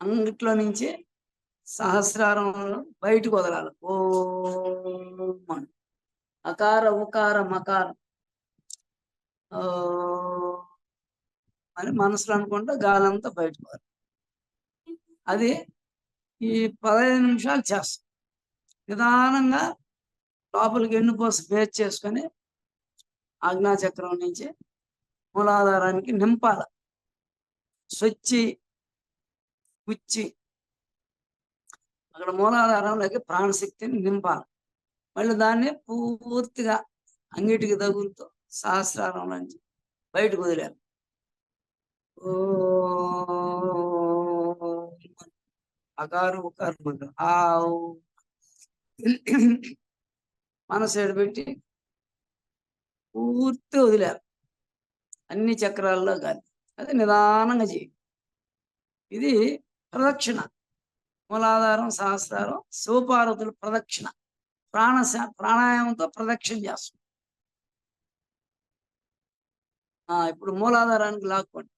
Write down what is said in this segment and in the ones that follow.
అంగిట్లో నుంచి సహస్రారంలో బయటకు వదలాలి. ఓ అకార ఉకార మకారం. అని మనసులో అనుకుంటే గాలంతా బయటకు వదలాలి అది ఈ పదహైదు నిమిషాలు చేస్తాం. నిదానంగా లోపలికి ఎన్నుపోసి బేస్ చేసుకొని ఆజ్ఞాచక్రం నుంచి మూలాధారానికి నింపాలి. స్వచ్చి గుచ్చి అక్కడ మూలాధారంలోకి ప్రాణశక్తిని నింపాలి. మళ్ళీ దాన్ని పూర్తిగా అంగిటికి తగులుతో సహస్రారం నుంచి బయటకు వదిలేరు ఓ అకారు ఉకారు మంత్రం. ఆ మనసు ఎడబెట్టి పూర్తి వదిలేరు అన్ని చక్రాల్లో కాదు అది నిదానంగా చేయి ఇది ప్రదక్షిణ. మూలాధారం సహస్రారం శివపార్వతుల ప్రదక్షిణ. ప్రాణ ప్రాణాయామంతో ప్రదక్షిణ చేస్తాం ఆ, ఇప్పుడు మూలాధారానికి లాక్కోండి.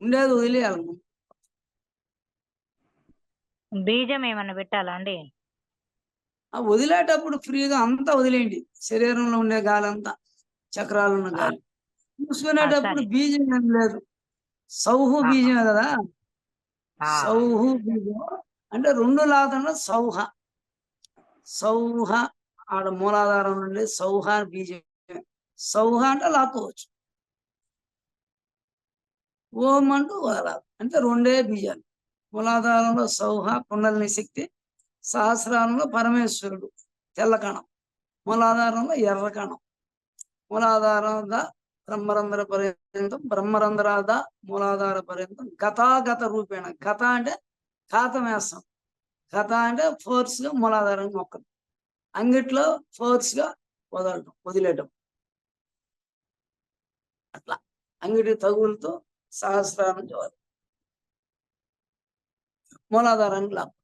ఉండేది వదిలేయాలి. బీజం ఏమన్నా పెట్టాలా అండి? వదిలేటప్పుడు ఫ్రీగా అంతా వదిలేయండి. శరీరంలో ఉండే గాలి అంతా చక్రాలు ఉన్న గాలి. చూసుకునేటప్పుడు. బీజం ఏం లేదు. సౌహు. బీజమే కదా? సౌహు బీజం. అంటే రెండు లాగకుండా సౌహ. సౌహ ఆడ మూలాధారం నుండి సౌహ బీజం. సౌహ అంటే లాక్కోవచ్చు. ఓం అంటూ వదలాలి అంటే రెండే బీజాలు. మూలాధారంలో సౌహ కుండలిని శక్తి సహస్రారంలో పరమేశ్వరుడు తెల్లకణం. మూలాధారంలో ఎర్రకణం. మూలాధారం బ్రహ్మరంధ్ర పర్యంతం బ్రహ్మరంధ్రాద మూలాధార పర్యంతం గతాగత రూపేణ గత అంటే ఖాతం వేస్తాం గత అంటే ఫోర్స్గా మూలాధారం మొక్కలు. అంగిట్లో ఫోర్స్గా వదలటం వదిలేయటం. అట్లా. అంగిటి తగులుతో సహస్రారం చూడాలి మూలాధారానికి లాభం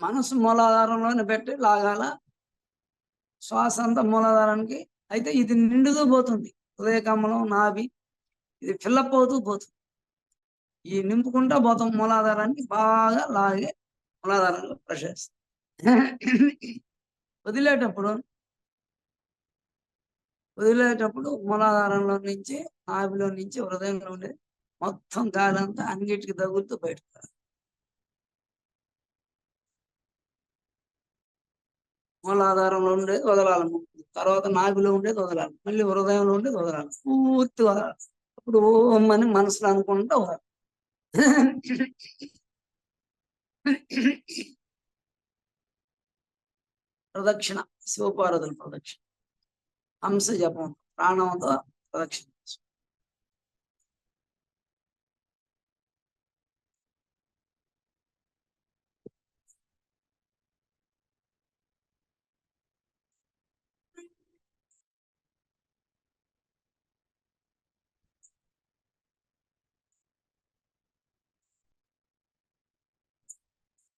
మనసు మూలాధారంలోనే పెట్టి లాగాల శ్వాస అంతా మూలాధారానికి అయితే ఇది నిండుతూ పోతుంది. హృదయ కమలం నాభి ఇది ఫిల్లప్ అవుతూ పోతుంది. ఈ నింపుకుంటా పోతాం మూలాధారానికి బాగా లాగే మూలాధారంలో ప్రశస్తి వదిలేటప్పుడు వదిలేటప్పుడు మూలాధారంలో నుంచి నాభిలో నుంచి హృదయంలో ఉండేది మొత్తం గాలంతా అన్నిటికి తగులుతూ బయటకు మూలాధారంలో ఉండేది వదలాలను తర్వాత నాభిలో ఉండేది వదలాలి మళ్ళీ హృదయంలో ఉండేది వదలాలి పూర్తి వదలాలి అప్పుడు ఓం అని మనసులో అనుకుంటా వదలాలి ప్రదక్షిణ. శివపార్వతుల ప్రదక్షిణ. హంస జపం. ప్రాణంతో ప్రదక్షిణ.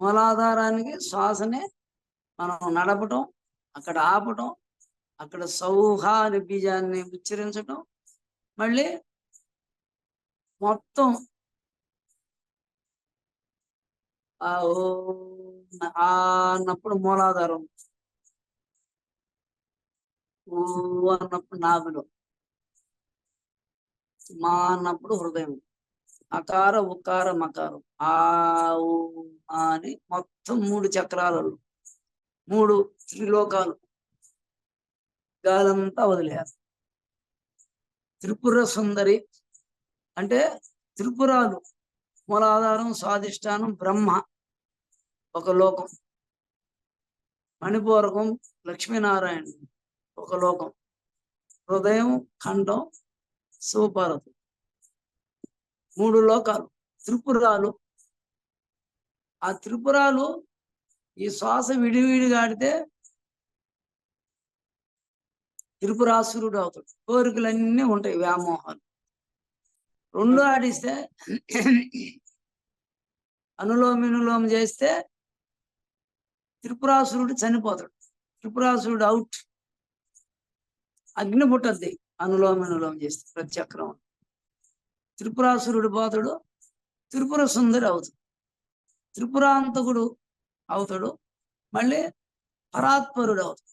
మూలాధారానికి శ్వాసనే మనం నడపటం అక్కడ ఆపటం అక్కడ సౌహ అనే బీజాన్ని ఉచ్చరించటం మళ్ళీ మొత్తం ఆ ఓ ఆ అన్నప్పుడు మూలాధారం. ఊ అన్నప్పుడు నాభిలో మా అన్నప్పుడు హృదయం. అకార ఉకార మకారం. ఆ అని మొత్తం మూడు చక్రాలలో మూడు త్రిలోకాలు. గాలంతా వదిలేయాలి. త్రిపుర సుందరి అంటే త్రిపురాలు. మూలాధారం స్వాధిష్టానం బ్రహ్మ ఒక లోకం. మణిపూరకం లక్ష్మీనారాయణ ఒక లోకం. హృదయం ఖండం శివపార్వతి మూడు లోకాలు త్రిపురాలు. ఆ త్రిపురాలు ఈ శ్వాస విడివిడిగా ఆడితే త్రిపురాసురుడు అవుతాడు. కోరికలన్నీ ఉంటాయి వ్యామోహాలు. రెండు ఆడిస్తే అనులోమినులోమ చేస్తే త్రిపురాసురుడు చనిపోతాడు. త్రిపురాసురుడు అవుట్ అగ్ని పుట్టద్ది. అనులోమినులోమ చేస్తే ప్రత్యక్రమం త్రిపురాసురుడు పోతాడు. త్రిపుర సుందరి అవుతాడు. త్రిపురాంతకుడు అవుతాడు. మళ్ళీ పరాత్పరుడు అవుతాడు.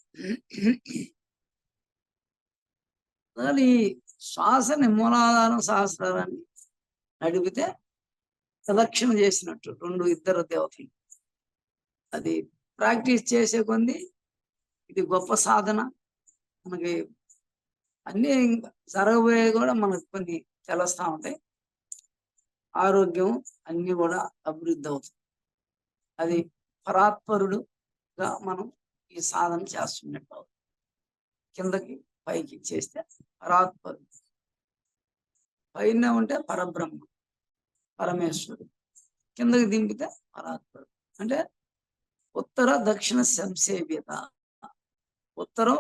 అసలు ఈ శ్వాస మూలాధారం సహస్రాన్ని నడిపితే ప్రదక్షిణ చేసినట్టు రెండు ఇద్దరు దేవతలు. అది ప్రాక్టీస్ చేసే కొంది ఇది గొప్ప సాధన. మనకి అన్నీ జరగబోయే కూడా మనకు కొన్ని తెలుస్తా ఉంటాయి. ఆరోగ్యం అన్ని కూడా అభివృద్ధి అవుతుంది అది పరాత్పరుడుగా మనం ఈ సాధన చేస్తున్నట్టు అవుతుంది. కిందకి పైకి చేస్తే పరాత్పరుడు. పైన ఉంటే పరబ్రహ్మ పరమేశ్వరుడు. కిందకి దింపితే పరాత్పరుడు. అంటే ఉత్తర దక్షిణ సంసేవ్యత ఉత్తరం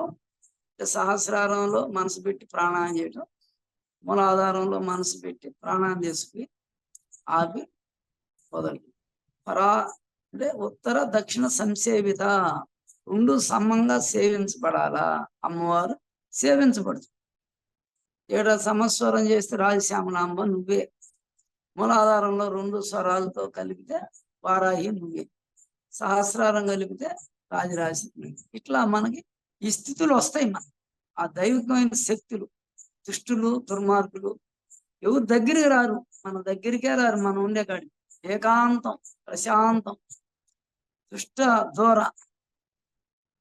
సహస్రారంలో మనసు పెట్టి ప్రాణాయం చేయటం మూలాధారంలో మనసు పెట్టి ప్రాణాన్ని చేసుకుని ఆపి వదలి. పరా అంటే ఉత్తర దక్షిణ సంసేవిత రెండు సమంగా సేవించబడాలా? అమ్మవారు సేవించబడుతుంది ఏడ సమస్వరం చేస్తే రాజశ్యామలాంబ నువ్వే. మూలాధారంలో రెండు స్వరాలతో కలిపితే వారాహి నువ్వే. సహస్రారం కలిపితే రాజరాజ ఇట్లా మనకి ఈ స్థితులు వస్తాయి మన ఆ దైవికమైన శక్తులు దుష్టులు దుర్మార్గులు. ఎవరు దగ్గరికి రారు. మన దగ్గరికే రారు. మనం ఉండే కాడి. ఏకాంతం ప్రశాంతం. దుష్ట దూర.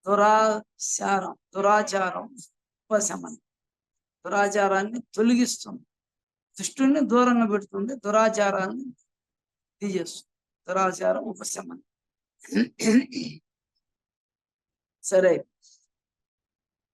దురాచారం. దురాచారం. ఉపశమనం. దురాచారాన్ని తొలగిస్తుంది. దుష్టుని దూరంగా పెడుతుంది. దురాచారాన్ని తీయేస్తుంది దురాచారం ఉపశమనం. సరే.